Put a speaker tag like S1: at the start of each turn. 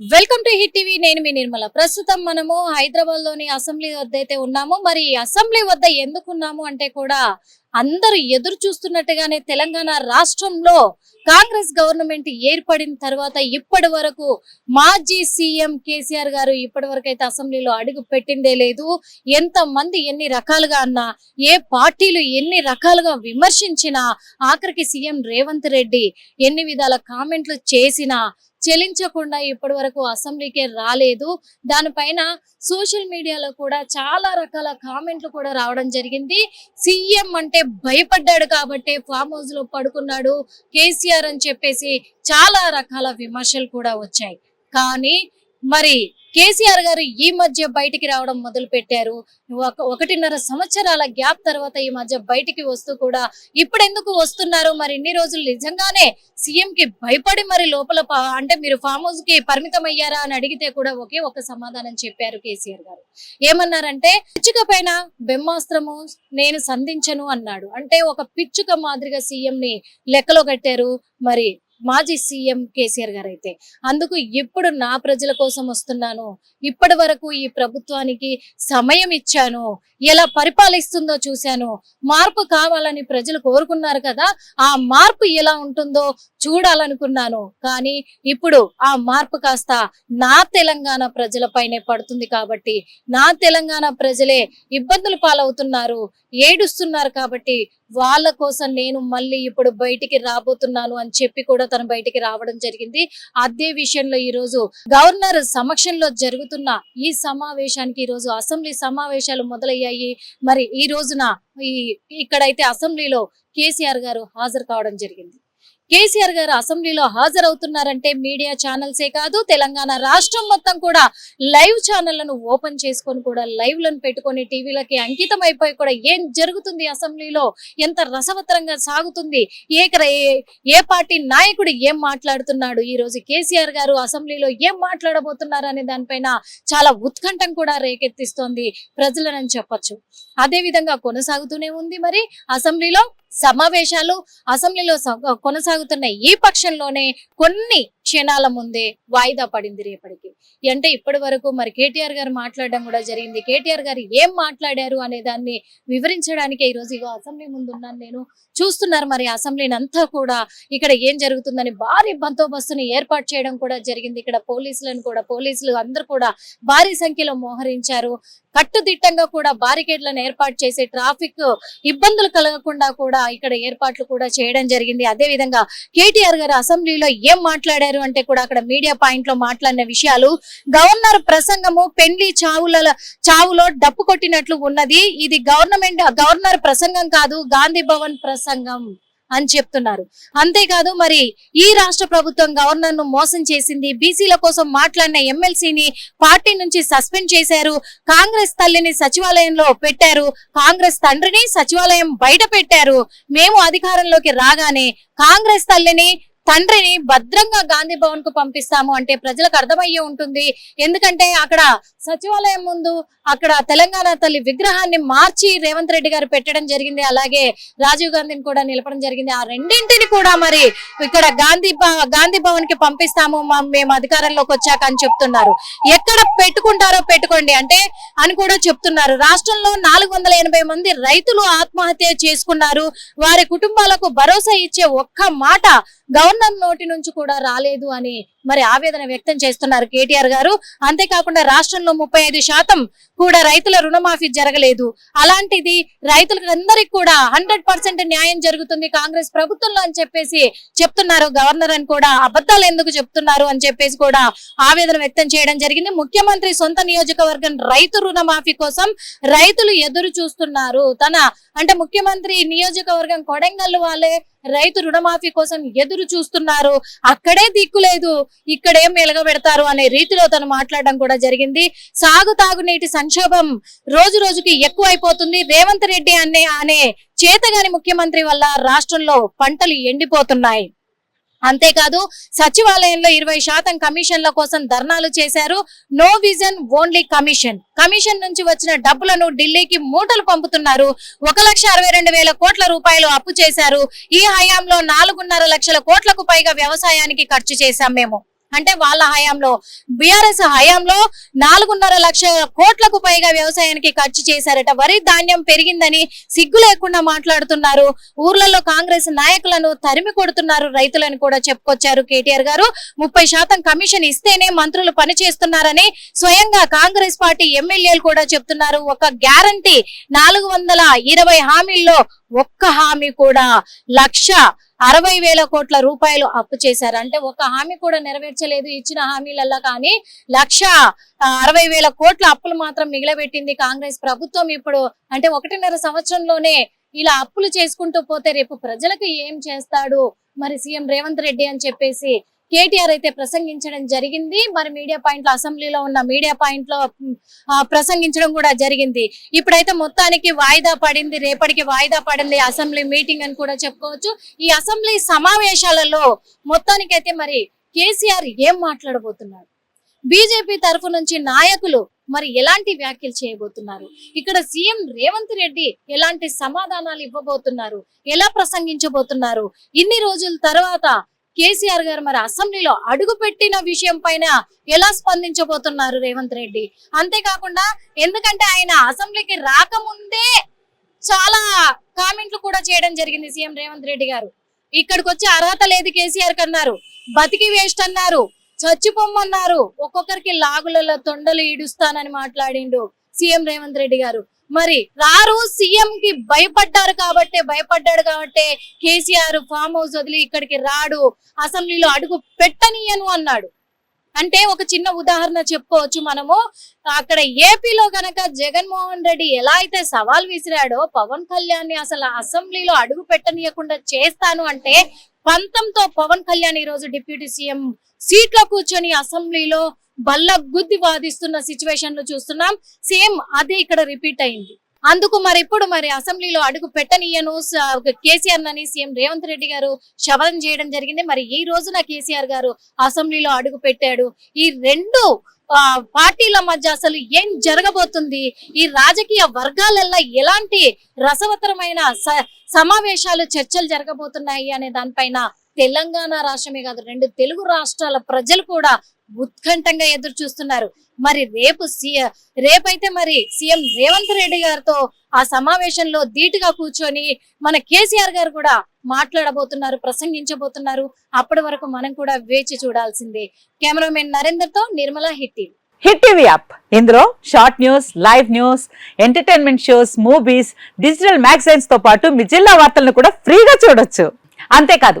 S1: Welcome to hit TV. నేను మీ నిర్మల. ప్రస్తుతం మనము హైదరాబాద్లోని అసెంబ్లీ వద్ద అయితే ఉన్నాము. మరి అసెంబ్లీ వద్ద ఎందుకున్నాము అంటే కూడా అందరూ ఎదురు చూస్తున్నట్టుగానే తెలంగాణ రాష్ట్రంలో కాంగ్రెస్ గవర్నమెంట్ ఏర్పడిన తర్వాత ఇప్పటి వరకు మాజీ సీఎం కేసీఆర్ గారు ఇప్పటి వరకు అయితే అసెంబ్లీలో అడుగు పెట్టిందే లేదు. ఎంత మంది ఎన్ని రకాలుగా అన్నా ఏ పార్టీలు ఎన్ని రకాలుగా విమర్శించినా ఆఖరికి సీఎం రేవంత్ రెడ్డి ఎన్ని విధాల కామెంట్లు చేసినా చెలించకుండా ఇప్పటి వరకు అసెంబ్లీకే రాలేదు. దానిపైన సోషల్ మీడియాలో కూడా చాలా రకాల కామెంట్లు కూడా రావడం జరిగింది. సీఎం అంటే భయపడ్డాడు కాబట్టి ఫామ్ హౌస్లో పడుకున్నాడు. కేసీఆర్ అని చెప్పేసి చాలా రకాల విమర్శలు కూడా వచ్చాయి. కానీ మరి కేసీఆర్ గారు ఈ మధ్య బయటికి రావడం మొదలు పెట్టారు. ఒక ఒకటిన్నర సంవత్సరాల గ్యాప్ తర్వాత ఈ మధ్య బయటికి వస్తూ కూడా ఇప్పుడు ఎందుకు వస్తున్నారు? మరి ఇన్ని రోజులు నిజంగానే సీఎం కి భయపడి మరి లోపల అంటే మీరు ఫామ్ హౌస్కి పరిమితం అయ్యారా అని అడిగితే కూడా ఒకే ఒక సమాధానం చెప్పారు కేసీఆర్ గారు. ఏమన్నారంటే పిచ్చుక పైన బ్రహ్మాస్త్రము నేను సంధించను అన్నాడు. అంటే ఒక పిచ్చుక మాదిరిగా సీఎం ని లెక్కలో కట్టారు. మరి మాజీ సీఎం కేసీఆర్ గారు అయితే అందుకు ఎప్పుడు నా ప్రజల కోసం వస్తున్నాను? ఇప్పటి వరకు ఈ ప్రభుత్వానికి సమయం ఇచ్చాను. ఎలా పరిపాలిస్తుందో చూశాను. మార్పు కావాలని ప్రజలు కోరుకున్నారు కదా ఆ మార్పు ఎలా ఉంటుందో చూడాలనుకున్నాను. కానీ ఇప్పుడు ఆ మార్పు కాస్త నా తెలంగాణ ప్రజలపైనే పడుతుంది కాబట్టి నా తెలంగాణ ప్రజలే ఇబ్బందులు పాలవుతున్నారు ఏడుస్తున్నారు కాబట్టి వాళ్ళ కోసం నేను మళ్ళీ ఇప్పుడు బయటికి రాబోతున్నాను అని చెప్పి కూడా తను బయటికి రావడం జరిగింది. అదే విషయంలో ఈ రోజు గవర్నర్ సమక్షంలో జరుగుతున్న ఈ సమావేశానికి ఈ రోజు అసెంబ్లీ సమావేశాలు మొదలయ్యాయి. మరి ఈ రోజున ఈ ఇక్కడైతే అసెంబ్లీలో కేసీఆర్ గారు హాజరు కావడం జరిగింది. కేసీఆర్ గారు అసెంబ్లీలో హాజరవుతున్నారంటే మీడియా ఛానల్సే కాదు తెలంగాణ రాష్ట్రం మొత్తం కూడా లైవ్ ఛానళ్ళను ఓపెన్ చేసుకొని కూడా లైవ్లను పెట్టుకొని టీవీలకి అంకితం అయిపోయి కూడా ఏం జరుగుతుంది అసెంబ్లీలో? ఎంత రసవత్తరంగా సాగుతుంది? ఏ ఏ- ఏ పార్టీ నాయకుడు ఏం మాట్లాడుతున్నాడు? ఈ రోజు కేసీఆర్ గారు అసెంబ్లీలో ఏం మాట్లాడబోతున్నారు అనే దానిపైన చాలా ఉత్కంఠం కూడా రేకెత్తిస్తోంది ప్రజలనని చెప్పొచ్చు. అదే విధంగా కొనసాగుతూనే ఉంది మరి అసెంబ్లీలో. సమావేశాలు అసెంబ్లీలో కొనసాగుతున్న ఈ పక్షంలోనే కొన్ని క్షణాల ముందే వాయిదా పడింది రేపటికి. అంటే ఇప్పటి వరకు మరి కేటీఆర్ గారు మాట్లాడడం కూడా జరిగింది. కేటీఆర్ గారు ఏం మాట్లాడారు అనే దాన్ని వివరించడానికి ఈ రోజు ఇగో అసెంబ్లీ ముందు ఉన్నాను నేను. చూస్తున్నారు మరి అసెంబ్లీని అంతా కూడా ఇక్కడ ఏం జరుగుతుందని భారీ బందోబస్తుని ఏర్పాటు చేయడం కూడా జరిగింది. ఇక్కడ పోలీసులను కూడా పోలీసులు అందరూ కూడా భారీ సంఖ్యలో మోహరించారు. కట్టుదిట్టంగా కూడా బారికేడ్లను ఏర్పాటు చేసి ట్రాఫిక్ ఇబ్బందులు కలగకుండా కూడా ఇక్కడ ఏర్పాట్లు కూడా చేయడం జరిగింది. అదే విధంగా కేటీఆర్ గారు అసెంబ్లీలో ఏం మాట్లాడారు అంటే కూడా అక్కడ మీడియా పాయింట్లో మాట్లాడిన విషయాలు. గవర్నర్ ప్రసంగము పెండ్లి చావుల చావులో డప్పు కొట్టినట్లు ఉన్నది. ఇది గవర్నమెంట్ గవర్నర్ ప్రసంగం కాదు గాంధీ భవన్ ప్రసంగం అని చెప్తున్నారు. అంతేకాదు మరి ఈ రాష్ట్ర ప్రభుత్వం గవర్నర్ను మోసం చేసింది. బీసీల కోసం మాట్లాడిన ఎమ్మెల్సీని పార్టీ నుంచి సస్పెండ్ చేశారు. కాంగ్రెస్ తల్లిని సచివాలయంలో పెట్టారు. కాంగ్రెస్ తండ్రిని సచివాలయం బయట పెట్టారు. మేము అధికారంలోకి రాగానే కాంగ్రెస్ తల్లిని తండ్రిని భద్రంగా గాంధీ భవన్కు పంపిస్తాము అంటే ప్రజలకు అర్థమయ్యే ఉంటుంది. ఎందుకంటే అక్కడ సచివాలయం ముందు అక్కడ తెలంగాణ తల్లి విగ్రహాన్ని మార్చి రేవంత్ రెడ్డి గారు పెట్టడం జరిగింది. అలాగే రాజీవ్ గాంధీని కూడా నిలపడం జరిగింది. ఆ రెండింటిని కూడా మరి ఇక్కడ గాంధీ గాంధీ భవన్కి పంపిస్తాము మేము అధికారంలోకి వచ్చాక అని చెప్తున్నారు. ఎక్కడ పెట్టుకుంటారో పెట్టుకోండి. అంటే అని కూడా చెప్తున్నారు. రాష్ట్రంలో నాలుగు వందల ఎనభై మంది రైతులు ఆత్మహత్య చేసుకున్నారు. వారి కుటుంబాలకు భరోసా ఇచ్చే ఒక్క మాట గవర్నర్ నోటి నుంచి కూడా రాలేదు అని మరి ఆవేదన వ్యక్తం చేస్తున్నారు కేటీఆర్ గారు. అంతేకాకుండా రాష్ట్రంలో ముప్పై ఐదు శాతం కూడా రైతుల రుణమాఫీ జరగలేదు. అలాంటిది రైతులకు అందరికి కూడా హండ్రెడ్ పర్సెంట్ న్యాయం జరుగుతుంది కాంగ్రెస్ ప్రభుత్వంలో అని చెప్పేసి చెప్తున్నారు. గవర్నర్ అని కూడా అబద్ధాలు ఎందుకు చెప్తున్నారు అని చెప్పేసి కూడా ఆవేదన వ్యక్తం చేయడం జరిగింది. ముఖ్యమంత్రి సొంత నియోజకవర్గం రైతు రుణమాఫీ కోసం రైతులు ఎదురు చూస్తున్నారు. తన అంటే ముఖ్యమంత్రి నియోజకవర్గం కొడంగల్ వాళ్ళే రైతు రుణమాఫీ కోసం ఎదురు చూస్తున్నారు. అక్కడే దిక్కు లేదు. ఇక్కడేం ఎలగబెడతారు అనే రీతిలో తను మాట్లాడడం కూడా జరిగింది. సాగు తాగునీటి సంక్షోభం రోజు రోజుకి ఎక్కువ అయిపోతుంది రేవంత్ రెడ్డి అనే అనే చేతగాని ముఖ్యమంత్రి వల్ల రాష్ట్రంలో పంటలు ఎండిపోతున్నాయి. అంతేకాదు సచివాలయంలో ఇరవై శాతం కమిషన్ల కోసం ధర్నాలు చేశారు. No vision only commission commission నుంచి వచ్చిన డబ్బులను ఢిల్లీకి మూటలు పంపుతున్నారు. ఒక లక్ష అరవై రెండు వేల కోట్ల రూపాయలు అప్పు చేశారు. ఈ హయాంలో నాలుగున్నర లక్షల కోట్లకు పైగా వ్యవసాయానికి ఖర్చు చేశాం మేము. అంటే వాళ్ళ హయాంలో బిఆర్ఎస్ హయాంలో నాలుగున్నర లక్ష కోట్లకు పైగా వ్యవసాయానికి ఖర్చు చేశారట. వరి ధాన్యం పెరిగిందని సిగ్గు లేకుండా మాట్లాడుతున్నారు. ఊర్లలో కాంగ్రెస్ నాయకులను తరిమి కొడుతున్నారు రైతులను కూడా చెప్పుకొచ్చారు కేటీఆర్ గారు. ముప్పై శాతం కమిషన్ ఇస్తేనే మంత్రులు పని చేస్తున్నారని స్వయంగా కాంగ్రెస్ పార్టీ ఎమ్మెల్యేలు కూడా చెప్తున్నారు. ఒక గ్యారంటీ నాలుగు వందల ఇరవై హామీల్లో ఒక్క హామీ కూడా. లక్ష అరవై వేల కోట్ల రూపాయలు అప్పు చేశారు. అంటే ఒక హామీ కూడా నెరవేర్చలేదు. ఇచ్చిన హామీలల్లా కానీ లక్ష అరవై వేల కోట్ల అప్పులు మాత్రం మిగిలబెట్టింది కాంగ్రెస్ ప్రభుత్వం. ఇప్పుడు అంటే ఒకటిన్నర సంవత్సరంలోనే ఇలా అప్పులు చేసుకుంటూ పోతే రేపు ప్రజలకు ఏం చేస్తాడు? మరి సీఎం రేవంత్ రెడ్డి అని చెప్పేసి కేటీఆర్ అయితే ప్రసంగించడం జరిగింది. మరి మీడియా పాయింట్లో అసెంబ్లీలో ఉన్న మీడియా పాయింట్లో ప్రసంగించడం కూడా జరిగింది. ఇప్పుడైతే మొత్తానికి వాయిదా పడింది రేపటికి వాయిదా పడింది అసెంబ్లీ మీటింగ్ అని కూడా చెప్పుకోవచ్చు. ఈ అసెంబ్లీ సమావేశాలలో మొత్తానికైతే మరి కేసీఆర్ ఏం మాట్లాడబోతున్నారు? బీజేపీ తరఫు నుంచి నాయకులు మరి ఎలాంటి వ్యాఖ్యలు చేయబోతున్నారు? ఇక్కడ సీఎం రేవంత్ రెడ్డి ఎలాంటి సమాధానాలు ఇవ్వబోతున్నారు? ఎలా ప్రసంగించబోతున్నారు? ఇన్ని రోజుల తర్వాత కేసీఆర్ గారు మరి అసెంబ్లీలో అడుగు పెట్టిన విషయం పైన ఎలా స్పందించబోతున్నారు రేవంత్ రెడ్డి? అంతేకాకుండా ఎందుకంటే ఆయన అసెంబ్లీకి రాకముందే చాలా కామెంట్లు కూడా చేయడం జరిగింది సీఎం రేవంత్ రెడ్డి గారు. ఇక్కడికి వచ్చే అర్హత లేదు కేసీఆర్ కన్నారు. బతికి వేస్ట్ అన్నారు. చచ్చిపోమ్మన్నారు. ఒక్కొక్కరికి లాగులలో తొండలు ఈడుస్తానని మాట్లాడిండు సీఎం రేవంత్ రెడ్డి గారు. మరి రారు సీఎం కి భయపడ్డారు కాబట్టి భయపడ్డాడు కాబట్టి కేసీఆర్ ఫామ్ హౌస్ వదిలి ఇక్కడికి రాడు అసెంబ్లీలో అడుగు పెట్టనీయను అన్నాడు. అంటే ఒక చిన్న ఉదాహరణ చెప్పుకోవచ్చు మనము. అక్కడ ఏపీలో గనక జగన్మోహన్ రెడ్డి ఎలా అయితే సవాల్ విసిరాడో పవన్ కళ్యాణ్ని అసలు అసెంబ్లీలో అడుగు పెట్టనీయకుండా చేస్తాను అంటే పంతంతో పవన్ కళ్యాణ్ ఈ రోజు డిప్యూటీ సీఎం సీట్లో కూర్చొని అసెంబ్లీలో బల్ల గుద్ది వాదిస్తున్న సిచ్యువేషన్లో చూస్తున్నాం. సేమ్ అదే ఇక్కడ రిపీట్ అయింది. అందుకు మరి ఇప్పుడు మరి అసెంబ్లీలో అడుగు పెట్టనీయను? కేసీఆర్ అని సీఎం రేవంత్ రెడ్డి గారు శపథం చేయడం జరిగింది. మరి ఈ రోజున కేసీఆర్ గారు అసెంబ్లీలో అడుగు పెట్టాడు. ఈ రెండు పార్టీల మధ్య అసలు ఏం జరగబోతుంది? ఈ రాజకీయ వర్గాలల్లో ఎలాంటి రసవతరమైన స- సమావేశాలు చర్చలు జరగబోతున్నాయి అనే దానిపైన తెలంగాణ రాష్ట్రమే కాదు రెండు తెలుగు రాష్ట్రాల ప్రజలు కూడా ఉత్కంఠంగా ఎదురు చూస్తున్నారు. మరి రేపు సీఎ రేపైతే మరి సీఎం రేవంత్ రెడ్డి గారితో ఆ సమావేశంలో ధీటుగా కూర్చొని మన కేసీఆర్ గారు కూడా మాట్లాడబోతున్నారు ప్రసంగించబోతున్నారు. అప్పటి వరకు మనం కూడా వేచి చూడాల్సిందే. కెమెరామెన్ నరేందర్తో నిర్మల హిట్టి
S2: హిట్ టీవీ యాప్. ఇందులో short news live news entertainment shows movies digital మ్యాగజైన్స్తో పాటు మీ జిల్లా వార్తలను కూడా ఫ్రీగా చూడొచ్చు. అంతేకాదు